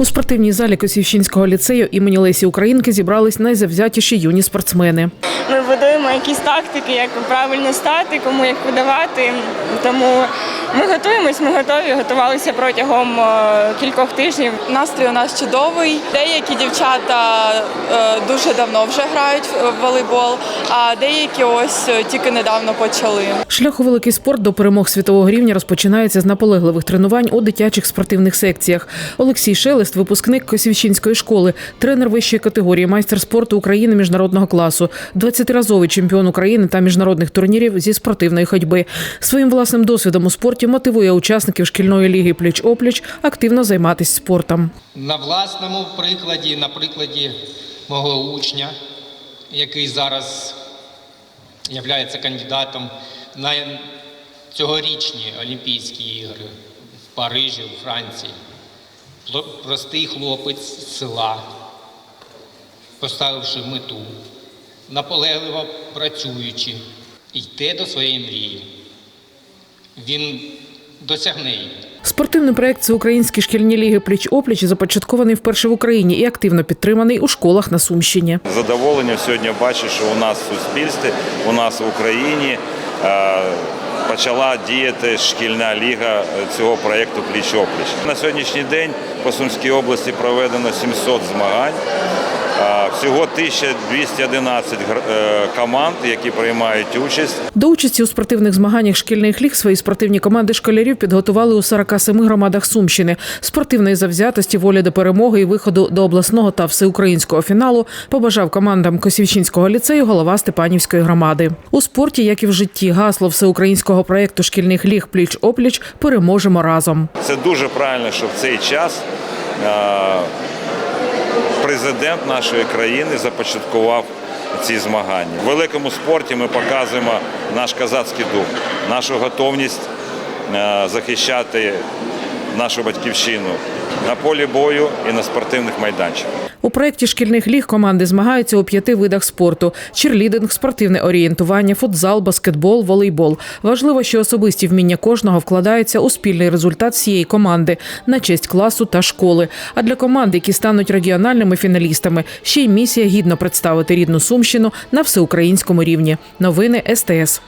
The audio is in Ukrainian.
У спортивній залі Косівщинського ліцею імені Лесі Українки зібрались найзавзятіші юні спортсмени. Ми будуємо якісь тактики, як правильно стати, кому як подавати. Тому ми готуємось, ми готові, готувалися протягом е, кількох тижнів. Настрій у нас чудовий. Деякі дівчата е, дуже давно вже грають в волейбол, а деякі ось е, тільки недавно почали. Шлях у великий спорт до перемог світового рівня розпочинається з наполегливих тренувань у дитячих спортивних секціях. Олексій Шелест, випускник Косівщинської школи, тренер вищої категорії, майстер спорту України міжнародного класу, 20-разовий чемпіон України та міжнародних турнірів зі спортивної ходьби. Своїм власним досвідом у спорті мотивує учасників шкільної ліги пліч-опліч активно займатися спортом. На власному прикладі, на прикладі мого учня, який зараз є кандидатом на цьогорічні Олімпійські ігри в Парижі, у Франції. Простий хлопець з села, поставивши мету, наполегливо працюючи, йде до своєї мрії. Він досягне її. Спортивний проект Всеукраїнські шкільні ліги пліч-опліч започаткований вперше в Україні і активно підтриманий у школах на Сумщині. задоволенням сьогодні бачу, що у нас в суспільстві, у нас в Україні е, почала діяти шкільна ліга цього проєкту Пліч-опліч. На сьогоднішній день по Сумській області проведено 700 змагань. Всього 1211 гр- е, команд, які приймають участь. До участі у спортивних змаганнях шкільних ліг свої спортивні команди школярів підготували у 47 громадах Сумщини. Спортивної завзятості, волі до перемоги і виходу до обласного та всеукраїнського фіналу побажав командам Косівщинського ліцею голова Степанівської громади. У спорті, як і в житті, гасло всеукраїнського проєкту шкільних ліг пліч-опліч переможемо разом. Це дуже правильно, що в цей час президент нашої країни започаткував ці змагання. В великому спорті ми показуємо наш козацький дух, нашу готовність е, захищати нашу батьківщину на полі бою і на спортивних майданчиках. У проєкті шкільних ліг команди змагаються у п'яти видах спорту: черлідинг, спортивне орієнтування, футзал, баскетбол, волейбол. Важливо, що особисті вміння кожного вкладаються у спільний результат всієї команди на честь класу та школи. А для команд, які стануть регіональними фіналістами, ще й місія гідно представити рідну сумщину на всеукраїнському рівні. Новини СТС.